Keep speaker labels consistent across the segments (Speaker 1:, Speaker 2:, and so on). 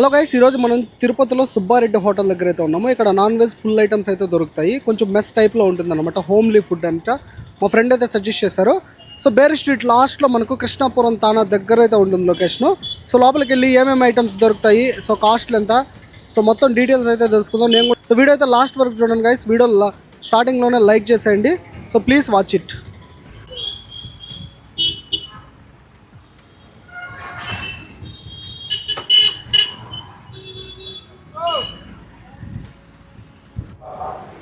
Speaker 1: Hello guys ఈరోజు మనం తిరుపతిలో సుబ్బారెడ్డి హోటల్ దగ్గర అయితే ఉన్నాము. ఇక్కడ నాన్ వెజ్ ఫుల్ ఐటమ్స్ అయితే దొరుకుతాయి. కొంచెం మెస్ టైప్లో ఉంటుంది అనమాట హోమ్లీ ఫుడ్ అంట. మా ఫ్రెండ్ అయితే సజెస్ట్ చేశారు. సో బేర్ స్ట్రీట్ లాస్ట్లో మనకు కృష్ణాపురం తానా దగ్గర అయితే ఉంటుంది లొకేషన్ సో లోపలికి వెళ్ళి ఏమేమి ఐటమ్స్ దొరుకుతాయి? సో కాస్ట్లు ఎంత? సో మొత్తం డీటెయిల్స్ అయితే తెలుసుకుందాం. నేను కూడా సో వీడియో అయితే లాస్ట్ వరకు చూడండి గైస్ వీడియో స్టార్టింగ్లోనే లైక్ చేసేయండి. So please watch it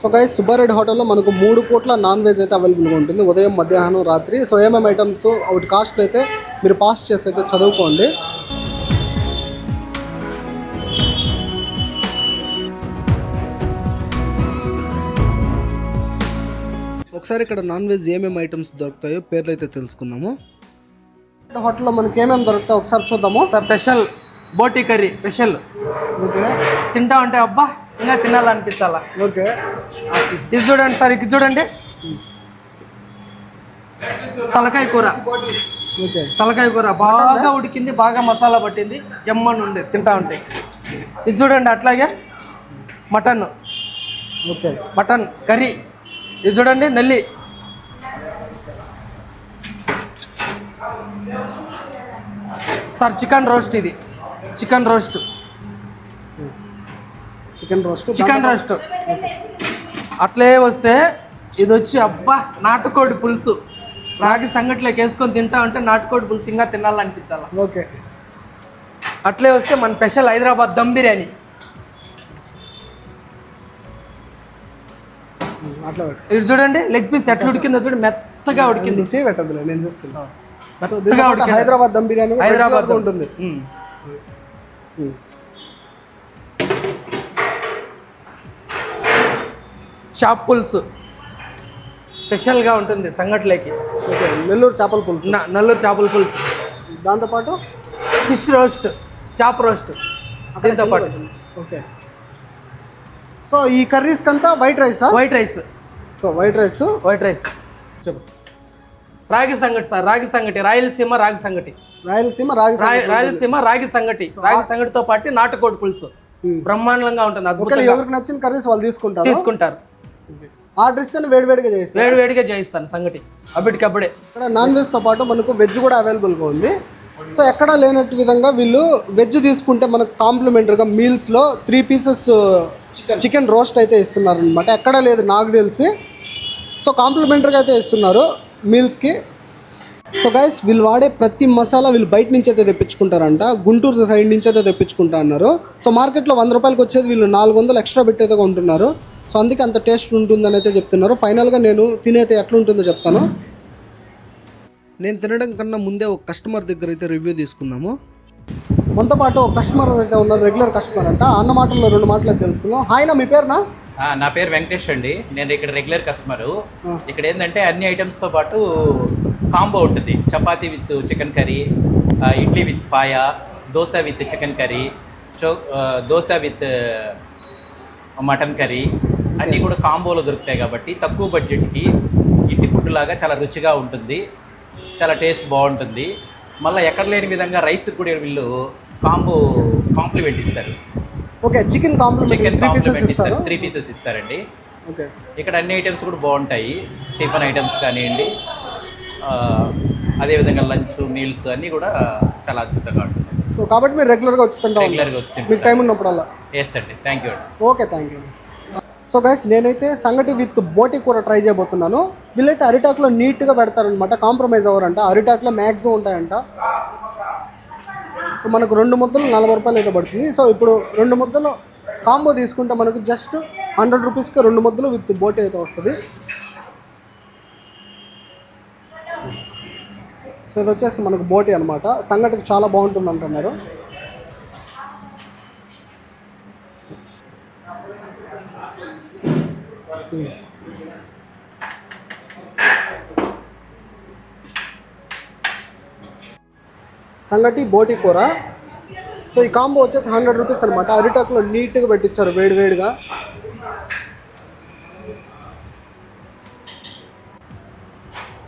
Speaker 1: so guys Subbareddy హోటల్లో మనకు మూడు పూట్ల నాన్ వెజ్ అయితే అవైలబుల్గా ఉంటుంది. ఉదయం మధ్యాహ్నం రాత్రి. సో ఏమేమి ఐటమ్స్ ఒకటి కాస్ట్ అయితే మీరు పాస్ చేసి అయితే చదువుకోండి. ఒకసారి ఇక్కడ నాన్ వెజ్ ఏమేమి ఐటమ్స్ దొరుకుతాయో పేర్లు అయితే తెలుసుకుందాము. హోటల్లో మనకి ఏమేమి దొరుకుతాయి ఒకసారి చూద్దాము.
Speaker 2: సార్ స్పెషల్ బోటి కర్రీ స్పెషల్
Speaker 1: ఓకే
Speaker 2: తింటా ఉంటే అబ్బా ఇంకా తినాలనిపించాలా?
Speaker 1: ఓకే.
Speaker 2: ఇది చూడండి సార్ ఇది చూడండి. తలకాయ కూర.
Speaker 1: ఓకే.
Speaker 2: తలకాయ కూర. బాగా ఉడికింది బాగా మసాలా పట్టింది. జమ్మని ఉండే తింటా ఉంటే. ఇది చూడండి అట్లాగే మటన్.
Speaker 1: ఓకే.
Speaker 2: Mutton curry. ఇది చూడండి నెల్లి. సార్ చికెన్ రోస్ట్ ఇది. Chicken roast.
Speaker 1: Chicken roast
Speaker 2: chicken roast అట్లే వస్తే ఇది వచ్చి అబ్బా నాటుకోడి పులుసు. రాగి సంగట్లోకి వేసుకొని తింటా ఉంటే నాటుకోడి పులుసు ఇంకా తినాలనిపించాల?
Speaker 1: ఓకే.
Speaker 2: అట్లే వస్తే మన స్పెషల్ హైదరాబాద్ దమ్ బిర్యానీ. ఇది చూడండి లెగ్ పీస్ ఎట్లా ఉడికిందో చూడు మెత్తగా ఉడికింది.
Speaker 1: నేను. హైదరాబాద్ దమ్ బిర్యానీ
Speaker 2: హైదరాబాద్
Speaker 1: ఉంటుంది.
Speaker 2: చాప్ పులుసు స్పెషల్గా ఉంటుంది సంగట్లోకి
Speaker 1: ఓకే నెల్లూరు చేపల పులుసు.
Speaker 2: న- నల్లూరు చేపల పులుసు.
Speaker 1: దాంతోపాటు?
Speaker 2: Fish roast chop roast. దీంతో పాటు.
Speaker 1: ఓకే. సో ఈ కర్రీస్ కంతా వైట్ రైసా?
Speaker 2: White rice.
Speaker 1: So white rice.
Speaker 2: White rice.
Speaker 1: చెప్పు.
Speaker 2: రాగి సంగటి సార్ రాగి సంగటి. రాయలసీమ రాగి సంగటి.
Speaker 1: రాయలసీమ రాగి
Speaker 2: రాయ- రాయలసీమ రాగి సంగటి. రాగి సంగటితో పాటు నాటుకోడి పులుసు. బ్రహ్మాండంగా ఉంటుంది
Speaker 1: ఒకవేళ
Speaker 2: అద్భుతంగా
Speaker 1: ఎవరికి నచ్చిన కర్రీస్ వాళ్ళు తీసుకుంటారు?
Speaker 2: తీసుకుంటారు.
Speaker 1: ఆ డ్రెస్ వేడివేడిగా చేసి
Speaker 2: వేడి వేడిగా చేయిస్తాను సంగటి. అప్పటికప్పుడే.
Speaker 1: ఇక్కడ నాన్ వెజ్తో పాటు మనకు వెజ్ కూడా అవైలబుల్గా ఉంది. సో ఎక్కడా లేనట్టు విధంగా వీళ్ళు వెజ్ తీసుకుంటే మనకు కాంప్లిమెంటరీగా మీల్స్లో త్రీ పీసెస్ చికెన్ రోస్ట్ అయితే ఇస్తున్నారు అనమాట ఎక్కడా లేదు నాకు తెలిసి. సో కాంప్లిమెంటరీగా అయితే ఇస్తున్నారు మీల్స్కి. సో గైస్ వీళ్ళు వాడే ప్రతి మసాలా వీళ్ళు బయట నుంచి అయితే తెప్పించుకుంటారంట. గుంటూరు సైడ్ నుంచి అయితే తెప్పించుకుంటా అన్నారు. సో మార్కెట్లో వంద రూపాయలకి వచ్చేది వీళ్ళు నాలుగు వందలు ఎక్స్ట్రా పెట్టి అయితే కొంటున్నారు. సో అందుకే అంత టేస్ట్ ఉంటుందని అయితే చెప్తున్నారు. ఫైనల్గా నేను తినైతే ఎట్లా ఉంటుందో చెప్తాను. నేను తినడం కన్నా ముందే ఒక కస్టమర్ దగ్గర అయితే రివ్యూ తీసుకుందాము. మనతో పాటు ఒక కస్టమర్ అయితే ఉన్నారు రెగ్యులర్ కస్టమర్ అంట. అన్న మాటల్లో రెండు మాటలు అయితే తెలుసుకుందాం. హాయ్ మీ పేరునా?
Speaker 3: నా పేరు వెంకటేష్ అండి. నేను ఇక్కడ రెగ్యులర్ కస్టమరు. ఇక్కడ ఏంటంటే అన్ని ఐటమ్స్తో పాటు కాంబో ఉంటుంది. Chapati with chicken curry idli with paya dosa with chicken curry చో దోశ విత్ మటన్ కర్రీ అన్నీ కూడా కాంబోలో దొరుకుతాయి కాబట్టి తక్కువ బడ్జెట్కి ఇంటి ఫుడ్ లాగా చాలా రుచిగా ఉంటుంది. చాలా టేస్ట్ బాగుంటుంది. మళ్ళీ ఎక్కడ లేని విధంగా రైస్ కూడా వీళ్ళు కాంబో కాంప్లిమెంట్ ఇస్తారు.
Speaker 1: ఓకే చికెన్
Speaker 3: చికెన్ కాంప్లిమెంట్
Speaker 1: ఇస్తారు.
Speaker 3: త్రీ పీసెస్ ఇస్తారండి.
Speaker 1: ఓకే
Speaker 3: ఇక్కడ అన్ని ఐటమ్స్ కూడా బాగుంటాయి. టిఫిన్ ఐటమ్స్ కానివ్వండి అదేవిధంగా లంచ్ మీల్స్ అన్నీ కూడా చాలా అద్భుతంగా ఉంటుంది.
Speaker 1: సో కాబట్టి మీరు రెగ్యులర్గా వచ్చి.
Speaker 3: రెగ్యులర్గా వచ్చి
Speaker 1: మీకు టైం ఉన్నప్పుడల్లా.
Speaker 3: ఎస్ అండి. థ్యాంక్ యూ అండి.
Speaker 1: Okay thank you so guys నేనైతే సంగటి విత్ బోటి కూర ట్రై చేయబోతున్నాను. వీళ్ళైతే అరిటాక్లో నీట్గా పెడతారనమాట కాంప్రమైజ్ అవ్వరంట. అరిటాక్లో మ్యాక్సిమం ఉంటాయంట. సో మనకు రెండు ముద్దలు నలభై రూపాయలు అయితే పడుతుంది. సో ఇప్పుడు రెండు ముద్దలు కాంబో తీసుకుంటే మనకు జస్ట్ హండ్రెడ్ రూపీస్కి రెండు ముద్దలు విత్ బోటి అయితే వస్తుంది. సో ఇది వచ్చేసి మనకు బోటి అనమాట సంగటికి చాలా బాగుంటుంది అంటున్నారు సంగటి బోటి కూర. సో ఈ కాంబో వచ్చేసి హండ్రెడ్ రూపీస్ అనమాట అరిటాకులో నీట్గా పెట్టించారు వేడి వేడిగా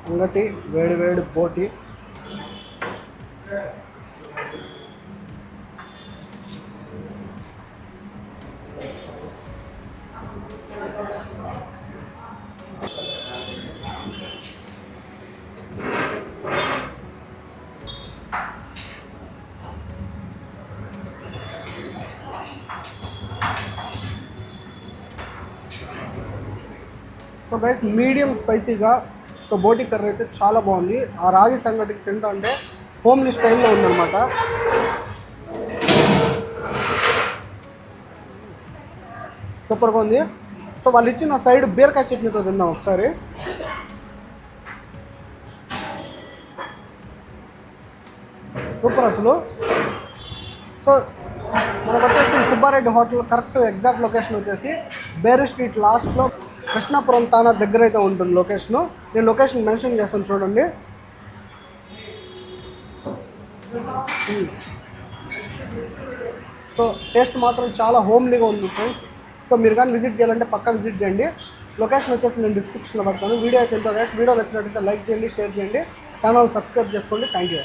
Speaker 1: సంగటి వేడి వేడి బోటి. Thank you. So guys medium స్పైసీగా సో బోటి కర్రీ అయితే చాలా బాగుంది. ఆ రాగి సంగటికి తింటా అంటే హోమ్లీ స్టైల్లో ఉందన్నమాట. సూపర్గా ఉంది. సో వాళ్ళు ఇచ్చిన సైడ్ బీరకాయ చట్నీతో తిందాం ఒకసారి. సూపర్ అసలు. సో మనకు వచ్చేసి Subbareddy hotel correct exact location వచ్చేసి బేరు స్ట్రీట్ లాస్ట్లో. కృష్ణాపురం తానా దగ్గర అయితే ఉంటుంది లొకేషన్. నేను లొకేషన్ మెన్షన్ చేస్తాను చూడండి. సో టేస్ట్ మాత్రం చాలా హోమ్లీగా ఉంది ఫ్రెండ్స్. సో మీరు కానీ విజిట్ చేయాలంటే పక్కా విజిట్ చేయండి. లొకేషన్ వచ్చేసి నేను డిస్క్రిప్షన్లో పెడతాను. వీడియో అయితే ఎంతో గైస్ వీడియో నచ్చినట్టయితే లైక్ చేయండి షేర్ చేయండి. ఛానల్ సబ్స్క్రైబ్ చేసుకోండి. Thank you